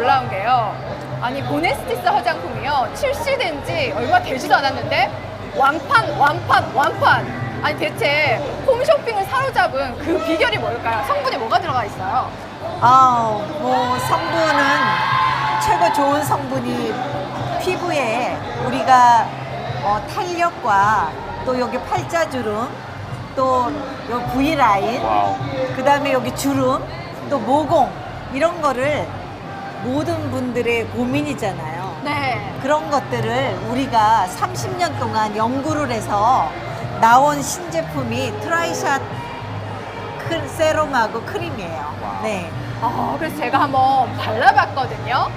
놀라운 게요. 아니 보네스티스 화장품이요 출시된 지 얼마 되지도 않았는데 완판, 완판, 완판. 아니 대체 홈쇼핑을 사로잡은 그 비결이 뭘까요? 성분이 뭐가 들어가 있어요? 아, 뭐 성분은 최고 좋은 성분이 피부에 우리가 어, 탄력과 또 여기 팔자주름, 또요 V 라인, 와우. 그 다음에 여기 주름, 또 모공 이런 거를 모든 분들의 고민이잖아요. 네. 그런 것들을 우리가 30년 동안 연구를 해서 나온 신제품이 트라이샷 세럼하고 크림이에요. 네. 어, 그래서 제가 한번 발라봤거든요.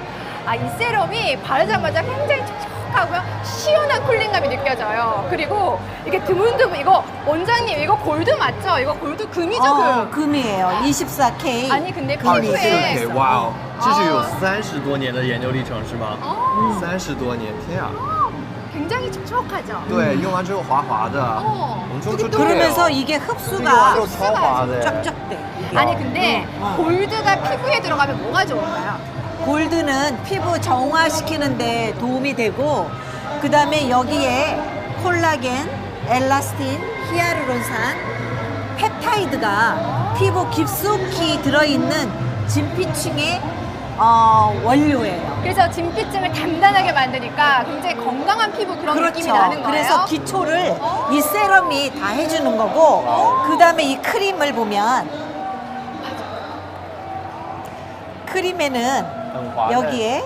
아, 이 세럼이 바르자마자 굉장히 촉촉하고요. 시원한 쿨링감이 느껴져요. 그리고 이게 드문드문, 이거 원장님, 이거 골드 맞죠? 이거 골드 금이죠, 금. 어, 금이에요. 24K. 아니, 근데 아, 피부에. 네, 와우. 这是有哦三十多年的研究历程是吗？ 어, 三十多年，天啊！ 굉장히 촉촉하죠? 对，用完之后滑滑的，哦我们就就 그러면서 对哦 이게 用完之 흡수가 后超滑的， 쫙쫙 돼. 아니, 근데 어. 골드가 피부에 들어가면 뭐가 좋을까요? 골드는 피부 정화시키는데 도움이 되고 그 다음에 여기에 콜라겐, 엘라스틴, 히아루론산, 펩타이드가 피부 깊숙이 들어있는 진피층의 어, 원료예요. 그래서 진피증을 단단하게 만드니까 굉장히 건강한 피부 그런 그렇죠. 느낌이 나는 거예요. 그래서 기초를 어? 이 세럼이 다 해주는 거고, 그 다음에 이 크림을 보면, 크림에는 여기에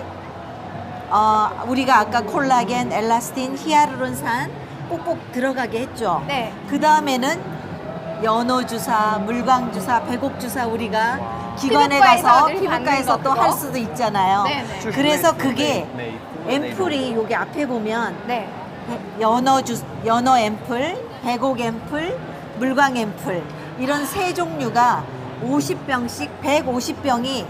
어, 우리가 아까 콜라겐, 엘라스틴, 히아루론산 꼭꼭 들어가게 했죠. 네. 그 다음에는 연어 주사, 물광 주사, 백옥 주사 우리가 기관에 가서 피부과에서 또 할 수도 있잖아요. 네. 네네. 그래서 그게 앰플이 여기 앞에 보면 네. 연어 주 연어 앰플, 백옥 앰플, 물광 앰플 이런 세 종류가 50병씩 150병이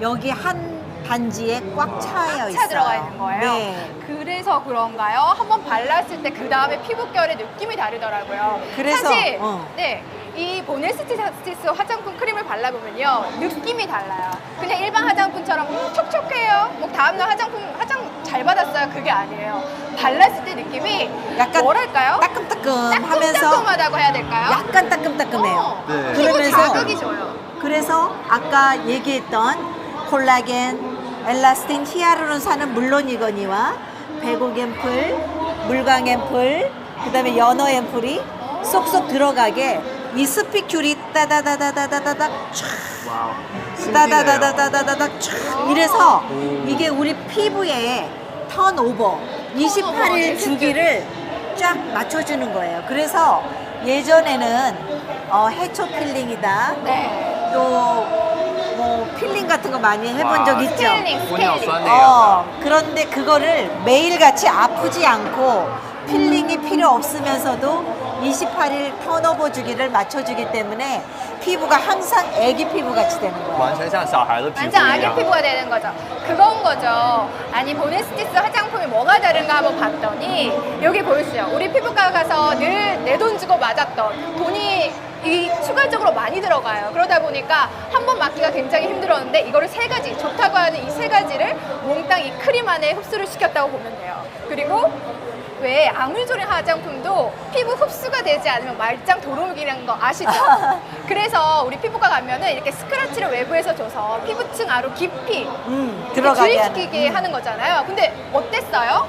여기 한 반지에 꽉 차여 있어. 들어가 있는 거예요. 네. 그래서 그런가요? 한번 발랐을 때 그 다음에 피부결의 느낌이 다르더라고요. 그래서 사실 어. 네. 이 보네스티스 화장품 크림을 발라보면요 느낌이 달라요. 그냥 일반 화장품처럼 촉촉해요. 뭐 다음날 화장품 화장 잘 받았어요. 그게 아니에요. 발랐을 때 느낌이 약간 뭐랄까요? 따끔따끔 하면서 따끔따끔하다고 해야 될까요? 약간 따끔따끔해요. 어, 네. 그러면서- 자극이 줘요. 그래서 아까 얘기했던 콜라겐, 엘라스틴, 히아루론산은 물론이거니와 배곡 앰플, 물광 앰플, 그 다음에 연어 앰플이 쏙쏙 들어가게 이 스피큘이 따다다다다다다닥. 신기해요. 따다다다다다다닥 촤 이래서 오. 이게 우리 피부에 턴오버 28일 주기를 쫙 맞춰주는 거예요. 그래서 예전에는 어, 해초 필링이다. 네. 또뭐 필링 같은 거 많이 해본 와, 적 있죠? 스케일링, 스케일링. 없었네요. 어, 그런데 그거를 매일 같이 아프지 않고 필링이 필요 없으면서도 28일 턴오버 주기를 맞춰주기 때문에 피부가 항상 애기 피부 같이 되는 거예요. 完全像小孩的皮肤 완전 一 아기 样。 피부가 되는 거죠. 그건 거죠. 아니 보네스티스 화장품이 뭐가 다른가 한번 봤더니 여기 보이시죠? 우리 피부과 가서 늘 내 돈 주고 맞았던 돈이 이 추가적으로 많이 들어가요. 그러다 보니까 한 번 맞기가 굉장히 힘들었는데 이거를 세 가지 좋다고 하는 이 세 가지를 몽땅 이 크림 안에 흡수를 시켰다고 보면 돼요. 그리고 왜 아물조린 화장품도 피부 흡수가 되지 않으면 말짱 도루묵이라는 거 아시죠? 그래서 우리 피부과 가면은 이렇게 스크래치를 외부에서 줘서 피부층 아로 깊이 음, 들어가게 하는. 주입시키게 하는 거잖아요. 근데 어땠어요?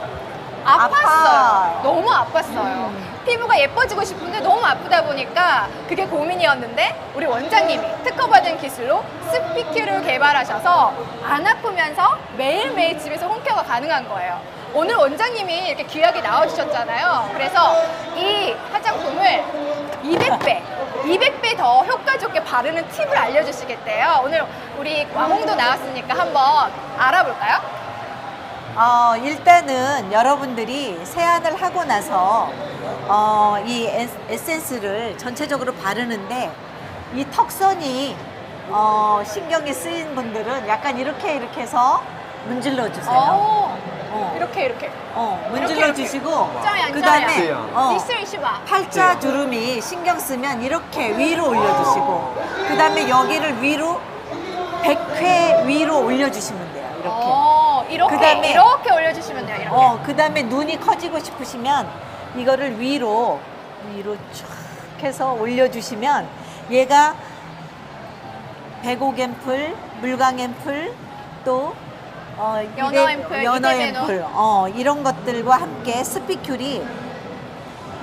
아팠어요. 아파. 너무 아팠어요. 피부가 예뻐지고 싶은데 너무 아프다 보니까 그게 고민이었는데 우리 원장님이 특허받은 기술로 스피큐를 개발하셔서 안 아프면서 매일매일 집에서 홈케어가 가능한 거예요. 오늘 원장님이 이렇게 귀하게 나와주셨잖아요. 그래서 이 화장품을 200배, 200배 더 효과 좋게 바르는 팁을 알려주시겠대요. 오늘 우리 왕홍도 나왔으니까 한번 알아볼까요? 어, 일단은 여러분들이 세안을 하고 나서 어, 이 에- 에센스를 전체적으로 바르는데 이 턱선이 어, 신경이 쓰인 분들은 약간 이렇게 이렇게 해서 문질러 주세요. 어. 이렇게 이렇게. 어, 문질러 주시고 그다음에 어, 팔자 네. 주름이 신경 쓰면 이렇게 위로 올려 주시고 그다음에 여기를 위로 백회 위로 올려 주시면 돼요. 이렇게. 어, 이렇게 그다음에, 이렇게 올려 주시면 돼요. 이렇게. 어, 그다음에 눈이 커지고 싶으시면 이거를 위로 위로 쭉 해서 올려 주시면 얘가 백옥 앰플, 물광 앰플 또 어, 연어 이래- 앰플, 연어 이데메노. 앰플, 어, 이런 것들과 함께 스피큘이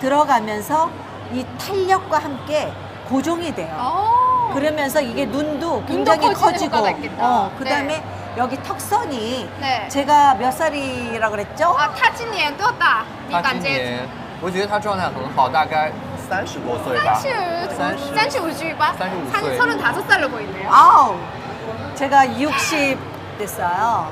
들어가면서 이 탄력과 함께 고정이 돼요. 어. 그러면서 이게 눈도 눈도 굉장히 커지는 커지고, 효과가 있겠다. 어, 그 다음에 네. 여기 턱선이 네. 제가 몇 살이라 그랬죠? 啊，他今年多大？你他感觉？今年，我觉得他状态很好，大概三十多岁吧。 30, 三十 35주가 35 세. 35살로 보이네요. 아우, 제가 60 됐어요.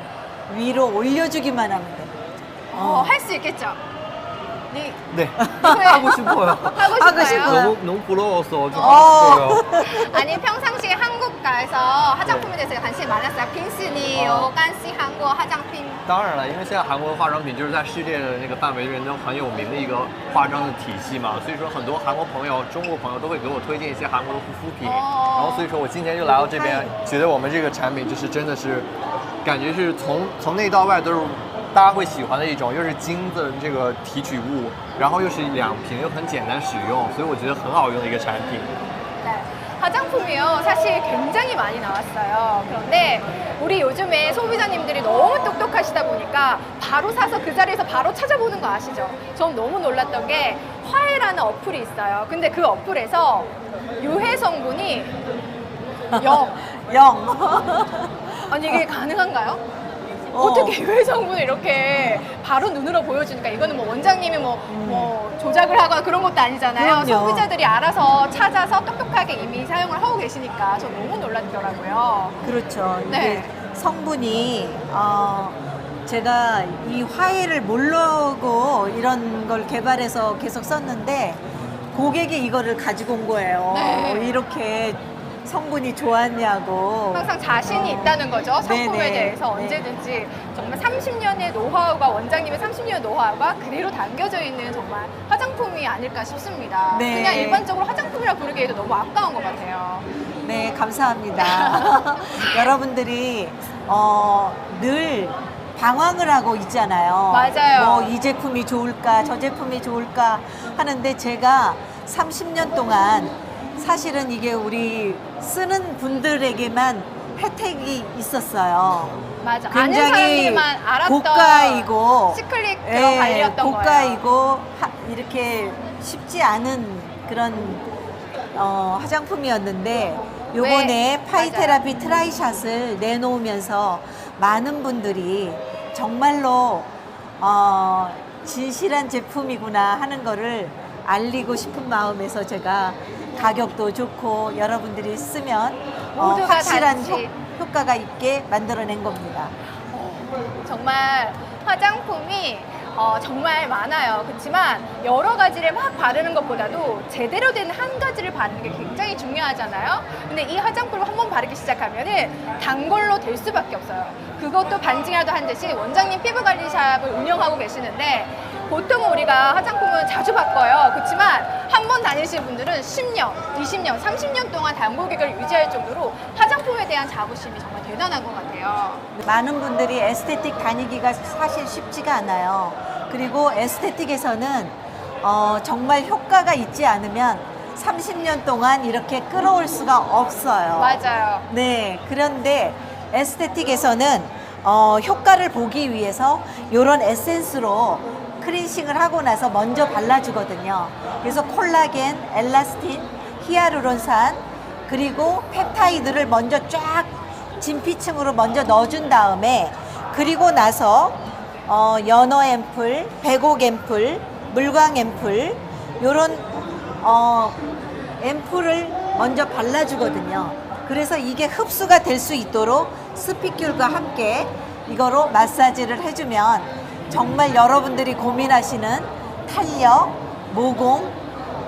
위로 올려주기만 하면 돼요. 어, 할 수 있겠죠? 네. 네. 왜? 하고 싶어요. 하고 싶어요. 싶어요. 너무 너무 부러웠어. 좀 어. 아니 평상시에 한 국 가서 화장품에 대해서 관심이 많았어요. 빈스니 어. 요干系 한국 화장품 当然了，因为现在韩国的化妆品就是在世界的那个范围内都很有名的一个化妆的体系嘛，所以说很多韩国朋友、中国朋友都会给我推荐一些韩国的护肤品，哦然后所以说我今天就来到这边，觉得我们这个产品就是真的是，感觉是从从内到外都是大家会喜欢的一种，又是金的这个提取物，然后又是两瓶又很简单使用，所以我觉得很好用的一个产品。 네. 화장품이요 사실 굉장히 많이 나왔어요. 그런데 우리 요즘에 소비자님들이 너무 똑똑하시다 보니까 바로 사서 그 자리에서 바로 찾아보는 거 아시죠? 전 너무 놀랐던 게 화해라는 어플이 있어요. 근데 그 어플에서 유해 성분이 영. 영. 아니 이게 가능한가요? 어. 어떻게 유해 성분을 이렇게 바로 눈으로 보여주니까 이거는 뭐 원장님이 뭐, 뭐 조작을 하거나 그런 것도 아니잖아요. 그럼요. 소비자들이 알아서 찾아서 똑똑하게 이미 사용을 하고 계시니까 저 너무 놀랐더라고요. 그렇죠. 이게 네. 성분이 어, 제가 이 화해를 모르고 이런 걸 개발해서 계속 썼는데 고객이 이거를 가지고 온 거예요. 네. 이렇게 성분이 좋았냐고. 항상 자신이 있다는 거죠. 상품에 어. 네네. 대해서 네. 언제든지 정말 30년의 노하우가 원장님의 30년의 노하우가 그대로 담겨져 있는 정말 화장품이 아닐까 싶습니다. 네. 그냥 일반적으로 화장품이라 부르기에도 너무 아까운 것 같아요. 네, 감사합니다. 여러분들이 어, 늘 방황을 하고 있잖아요. 맞아요. 뭐 이 제품이 좋을까, 저 제품이 좋을까 하는데 제가 30년 동안 사실은 이게 우리 쓰는 분들에게만 혜택이 있었어요. 맞아. 굉장히 고가이고 시클릭 그런 예, 관리였던. 고가이고 하- 이렇게 쉽지 않은 그런 어, 화장품이었는데 요번에 네, 파이테라피 트라이샷을 내놓으면서 많은 분들이 정말로 어, 진실한 제품이구나 하는 거를 알리고 싶은 마음에서 제가 가격도 좋고 여러분들이 쓰면 어, 모두가 확실한 같이. 효, 효과가 있게 만들어낸 겁니다. 정말 화장품이 어, 정말 많아요. 그렇지만 여러 가지를 막 바르는 것보다도 제대로 된 한 가지를 바르는 게 굉장히 중요하잖아요. 근데 이 화장품을 한 번 바르기 시작하면은 단골로 될 수밖에 없어요. 그것도 반증이라도 한 듯이 원장님 피부관리샵을 운영하고 계시는데 보통은 우리가 화장품을 자주 바꿔요. 그렇지만 한 번 다니시는 분들은 10년, 20년, 30년 동안 단골객을 유지할 정도로 화장품에 대한 자부심이 정말 대단한 것 같아요. 많은 분들이 에스테틱 다니기가 사실 쉽지가 않아요. 그리고 에스테틱에서는 어, 정말 효과가 있지 않으면 30년 동안 이렇게 끌어올 수가 없어요. 맞아요. 네, 그런데 에스테틱에서는 어, 효과를 보기 위해서 이런 에센스로 크린싱을 하고 나서 먼저 발라주거든요. 그래서 콜라겐, 엘라스틴, 히아루론산, 그리고 펩타이드를 먼저 쫙 진피층으로 먼저 넣어준 다음에 그리고 나서 어, 연어 앰플, 백옥 앰플, 물광 앰플 요런 어, 앰플을 먼저 발라주거든요. 그래서 이게 흡수가 될 수 있도록 스피큘과 함께 이거로 마사지를 해주면 정말 여러분들이 고민하시는 탄력, 모공,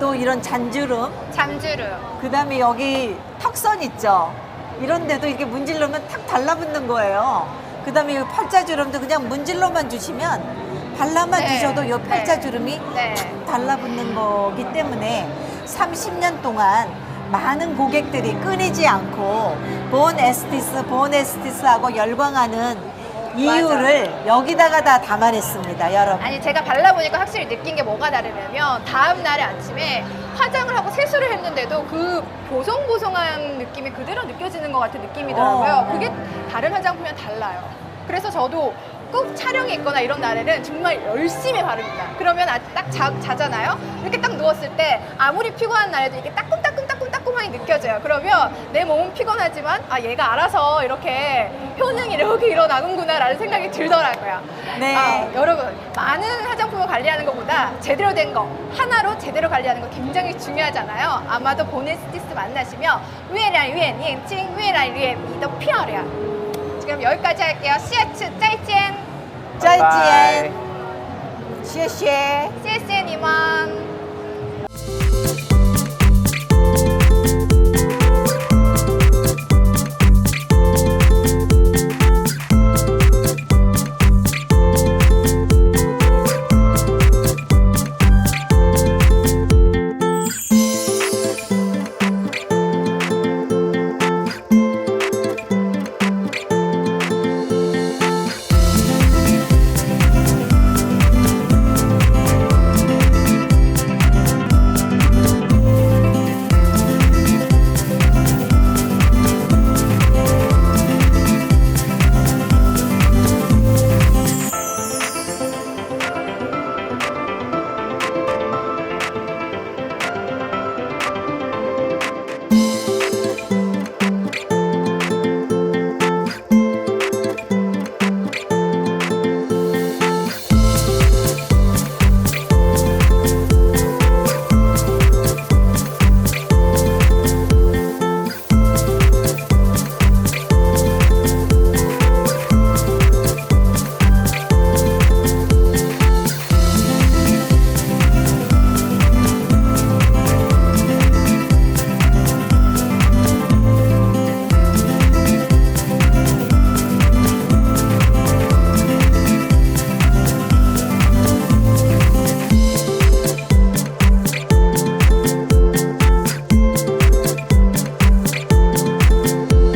또 이런 잔주름, 잠주름. 그 다음에 여기 턱선 있죠? 이런 데도 이렇게 문질러면 탁 달라붙는 거예요. 그 다음에 이 팔자주름도 그냥 문질러만 주시면 발라만 네. 주셔도 이 네. 팔자주름이 네. 탁 달라붙는 거기 때문에 30년 동안 많은 고객들이 끊이지 않고 본 에스티스, 본 에스티스하고 열광하는 이유를 여기다가 다 담아냈습니다, 여러분. 아니 제가 발라보니까 확실히 느낀 게 뭐가 다르냐면 다음 날에 아침에 화장을 하고 세수를 했는데도 그 보송보송한 느낌이 그대로 느껴지는 것 같은 느낌이더라고요. 어. 그게 다른 화장품이랑 달라요. 그래서 저도 꼭 촬영이 있거나 이런 날에는 정말 열심히 바릅니다. 그러면 아- 딱 자, 자잖아요. 이렇게 딱 누웠을 때 아무리 피곤한 날에도 이게 따끔따끔 따끔따끔하게 느껴져요. 그러면 내 몸은 피곤하지만 아 얘가 알아서 이렇게 효능이 이렇게 일어나는구나라는 생각이 들더라고요. 네. 아, 여러분 많은 화장품을 관리하는 것보다 제대로 된 거 하나로 제대로 관리하는 거 굉장히 중요하잖아요. 아마도 보네스티스 만나시면 위에랑 위에 니칭 위에랑 위에 미더 피어려. 지금 여기까지 할게요. 시아츠 짜이젠, 짜이지엔, 拜拜 시에시에. 谢谢你们。